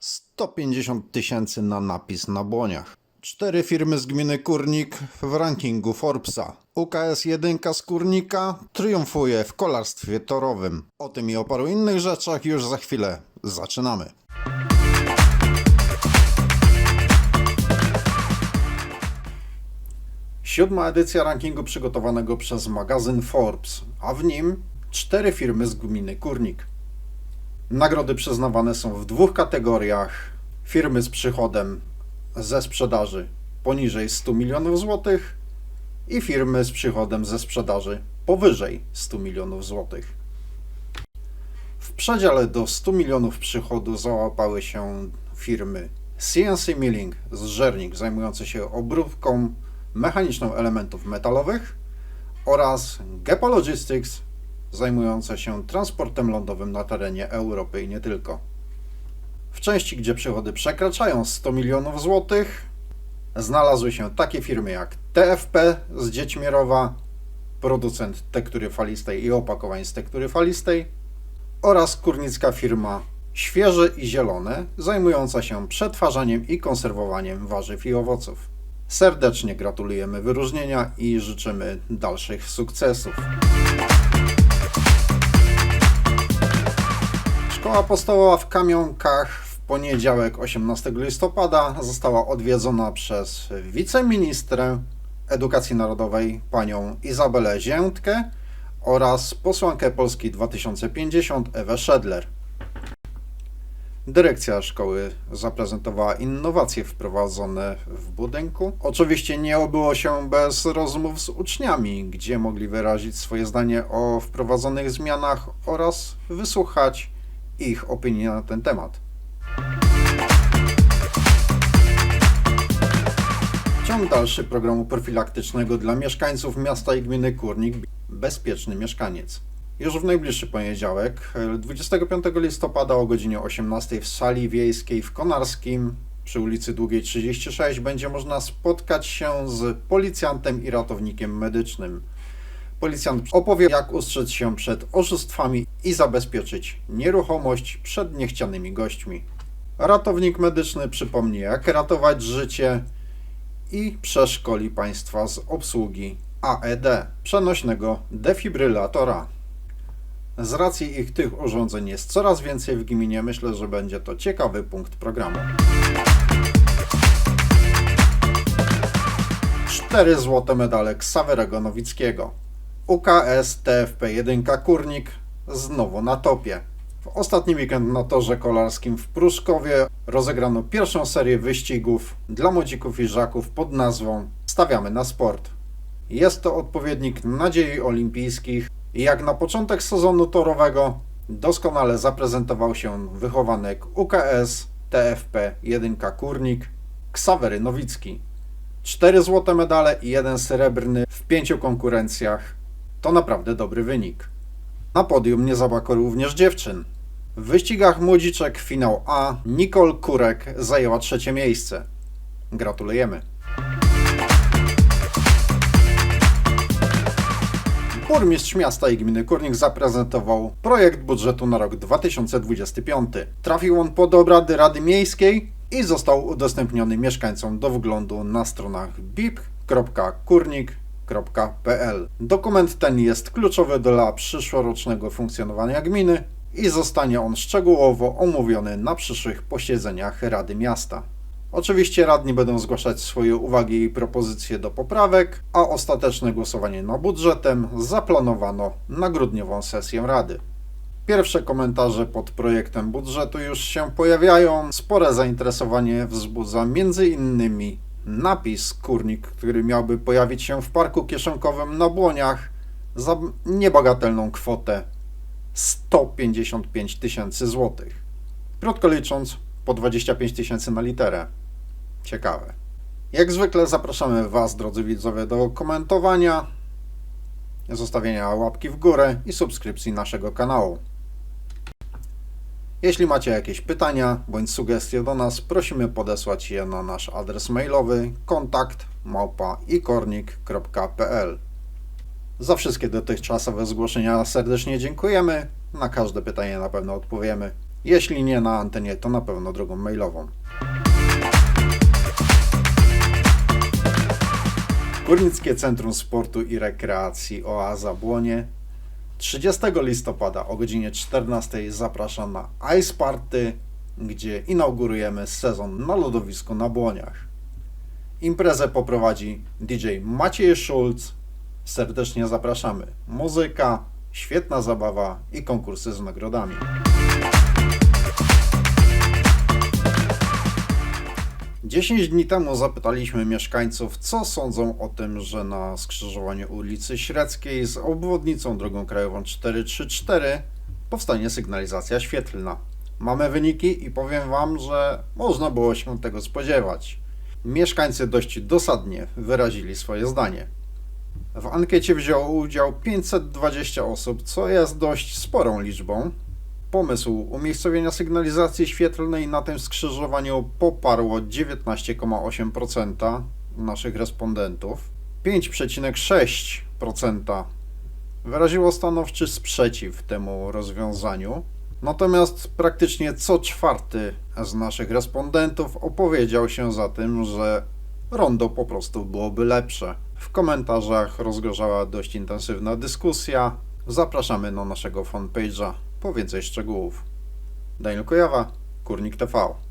150 tysięcy na napis na błoniach. Cztery firmy z gminy Kurnik w rankingu Forbesa. UKS 1 z Kurnika triumfuje w kolarstwie torowym. O tym i o paru innych rzeczach już za chwilę. Zaczynamy. Siódma edycja rankingu przygotowanego przez magazyn Forbes, a w nim cztery firmy z gminy Kurnik. Nagrody przyznawane są w dwóch kategoriach: firmy z przychodem ze sprzedaży poniżej 100 milionów złotych i firmy z przychodem ze sprzedaży powyżej 100 milionów złotych. W przedziale do 100 milionów przychodu załapały się firmy CNC Milling z Żernik zajmujące się obróbką mechaniczną elementów metalowych oraz Gepo Logistics zajmujące się transportem lądowym na terenie Europy i nie tylko. W części, gdzie przychody przekraczają 100 milionów złotych, znalazły się takie firmy jak TFP z Dziećmierowa, producent tektury falistej i opakowań z tektury falistej oraz kurnicka firma Świeże i Zielone, zajmująca się przetwarzaniem i konserwowaniem warzyw i owoców. Serdecznie gratulujemy wyróżnienia i życzymy dalszych sukcesów. Szkoła podstawowa w Kamionkach w poniedziałek 18 listopada została odwiedzona przez wiceministrę edukacji narodowej panią Izabelę Ziętkę oraz posłankę Polski 2050 Ewę Szedler. Dyrekcja szkoły zaprezentowała innowacje wprowadzone w budynku. Oczywiście nie obyło się bez rozmów z uczniami, gdzie mogli wyrazić swoje zdanie o wprowadzonych zmianach oraz wysłuchać ich opinii na ten temat. Ciąg dalszy programu profilaktycznego dla mieszkańców miasta i gminy Kurnik Bezpieczny Mieszkaniec. Już w najbliższy poniedziałek, 25 listopada o godzinie 18 w sali wiejskiej w Konarskim przy ulicy Długiej 36 będzie można spotkać się z policjantem i ratownikiem medycznym. Policjant opowie, jak ustrzec się przed oszustwami i zabezpieczyć nieruchomość przed niechcianymi gośćmi. Ratownik medyczny przypomni, jak ratować życie i przeszkoli Państwa z obsługi AED, przenośnego defibrylatora. Z racji ich tych urządzeń jest coraz więcej w gminie, myślę, że będzie to ciekawy punkt programu. Cztery złote medale Ksawerego Nowickiego. UKS TFP 1 Kurnik znowu na topie. W ostatni weekend na torze kolarskim w Pruszkowie rozegrano pierwszą serię wyścigów dla młodzików i żaków pod nazwą Stawiamy na sport. Jest to odpowiednik nadziei olimpijskich i jak na początek sezonu torowego doskonale zaprezentował się wychowanek UKS TFP 1 Kurnik Ksawery Nowicki. Cztery złote medale i jeden srebrny w pięciu konkurencjach. To naprawdę dobry wynik. Na podium nie zabrakło również dziewczyn. W wyścigach młodziczek finał A Nicole Kurek zajęła trzecie miejsce. Gratulujemy. Burmistrz miasta i gminy Kurnik zaprezentował projekt budżetu na rok 2025. Trafił on pod obrady Rady Miejskiej i został udostępniony mieszkańcom do wglądu na stronach Dokument ten jest kluczowy dla przyszłorocznego funkcjonowania gminy i zostanie on szczegółowo omówiony na przyszłych posiedzeniach Rady Miasta. Oczywiście radni będą zgłaszać swoje uwagi i propozycje do poprawek, a ostateczne głosowanie nad budżetem zaplanowano na grudniową sesję Rady. Pierwsze komentarze pod projektem budżetu już się pojawiają. Spore zainteresowanie wzbudza m.in. napis Kurnik, który miałby pojawić się w parku kieszonkowym na Błoniach za niebagatelną kwotę 155 tysięcy złotych. Krótko licząc, po 25 tysięcy na literę. Ciekawe. Jak zwykle zapraszamy Was, drodzy widzowie, do komentowania, zostawienia łapki w górę i subskrypcji naszego kanału. Jeśli macie jakieś pytania bądź sugestie do nas, prosimy podesłać je na nasz adres mailowy kontakt małpa ikornik.pl. Za wszystkie dotychczasowe zgłoszenia serdecznie dziękujemy. Na każde pytanie na pewno odpowiemy. Jeśli nie na antenie, to na pewno drogą mailową. Górnickie Centrum Sportu i Rekreacji Oaza Błonie 30 listopada o godzinie 14 zaprasza na Ice Party, gdzie inaugurujemy sezon na lodowisku na Błoniach. Imprezę poprowadzi DJ Maciej Schulz. Serdecznie zapraszamy. Muzyka, świetna zabawa i konkursy z nagrodami. Dziesięć dni temu zapytaliśmy mieszkańców, co sądzą o tym, że na skrzyżowaniu ulicy Średzkiej z obwodnicą drogą krajową 434 powstanie sygnalizacja świetlna. Mamy wyniki i powiem Wam, że można było się tego spodziewać. Mieszkańcy dość dosadnie wyrazili swoje zdanie. W ankiecie wzięło udział 520 osób, co jest dość sporą liczbą. Pomysł umiejscowienia sygnalizacji świetlnej na tym skrzyżowaniu poparło 19,8% naszych respondentów. 5,6% wyraziło stanowczy sprzeciw temu rozwiązaniu. Natomiast praktycznie co czwarty z naszych respondentów opowiedział się za tym, że rondo po prostu byłoby lepsze. W komentarzach rozgorzała dość intensywna dyskusja. Zapraszamy na naszego fanpage'a po więcej szczegółów. Daniel Kujawa, Kurnik TV.